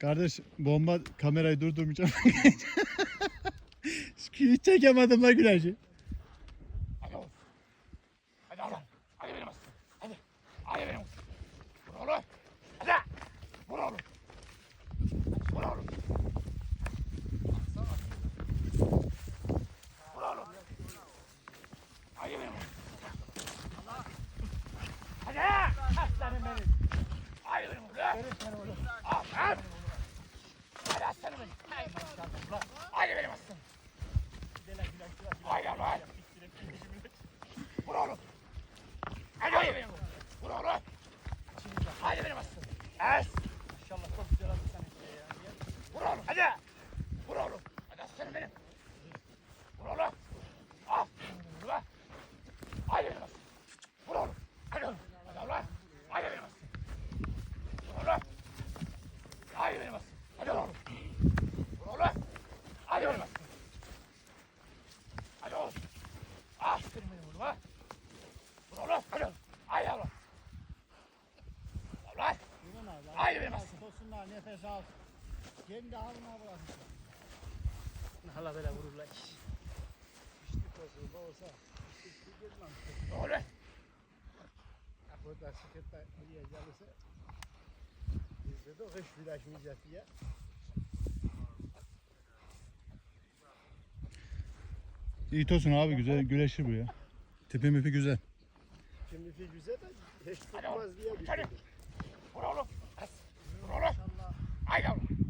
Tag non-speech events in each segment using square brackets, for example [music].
Kardeş bomba kamerayı durdurmayacağım. [laughs] Hiç çekemedim la güneşi. Hadi oğlum. Hadi oğlum. Hadi benim aslanım. Hadi. Hadi benim. Vur oğlum. Hadi. Vur oğlum. Vur oğlum. Vur oğlum. Hadi benim. Hadi. Aslanım benim. Hadi benim oğlum. Aferin. Hadi aslanım benim. Hadi benim aslanım. Haydi lan. Vur oğlum. Hadi hadi benim. Vur oğlum. Hadi benim aslanım. Es. İnşallah çok güzel atı sen işte ya. Hadi. Vur oğlum. Hadi aslanım benim. Vur oğlum. Ah. Hadi benim aslanım. Vur oğlum. Hadi oğlum. Hadi oğlum. Hadi benim aslanım. Vur oğlum. Hadi benim aslanım. Hadi oğlum. Vur oğlum. Hadi benim aslanım. Hadi oğlum. Aferin benim oğlum ha. Vur oğlum. Hadi oğlum. Hadi oğlum. Haydi benim aslanım. Nefes al. Kendi haline bırakın. Hala böyle vururlar. İşte tosun da olsa. İşte girmem. Oğlum. Burada sıkıntı buraya gelirse. Bizde de kış birleşmeyecek diye. İyi tosun abi güzel güleşir bu ya. Tepe mepe güzel. Şimdi bir güzel de hiç tutmaz diye düşündüm. Vur oğlum. Vur oğlum. Haydi oğlum.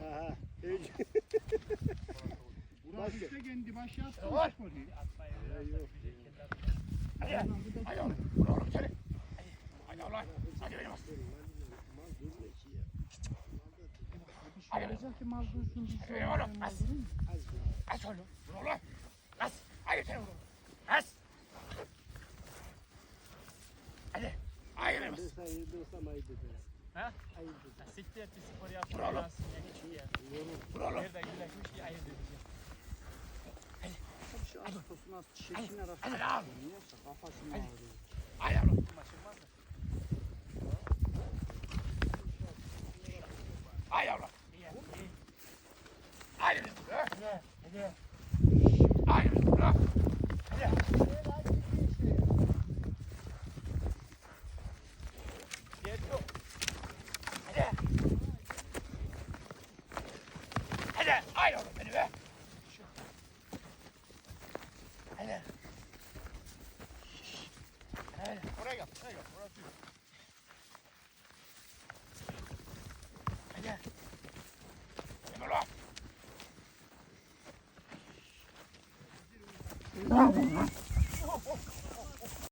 Ha ha. Hiç. Burası işte kendi başı attı. Var. Hadi. Hadi oğlum. Vur oğlum seni. Hadi. Oğlum. Hadi benim aslanım. Hadi benim. Ki mal dursun Hadi benim oğlum. Mu? Es oğlum. Vur oğlum. Es. Hadi seni vur oğlum. Es. Hadi. Hadi benim ederim. Ha? Siktir et bir spor yap. Bravo. Yansın ya hiç iyi ya. Vur oğlum. Nerede güleşmiş ki ayırt edeceğim. Şu an tosun az çirkin arası. Hadi lan. Niyeyse kafasını ağrıyor. Hadi oğlum. Maçılmaz mı? Hadi oğlum. İyi ya. iyi. Hadi. Hadi. Benim. oğlum. Hadi. Hadi. Hadi. Hadi oğlum beni be. Hadi. Hadi. Oraya gel. Oraya gel. Orası yok. Hadi. Benim oğlum.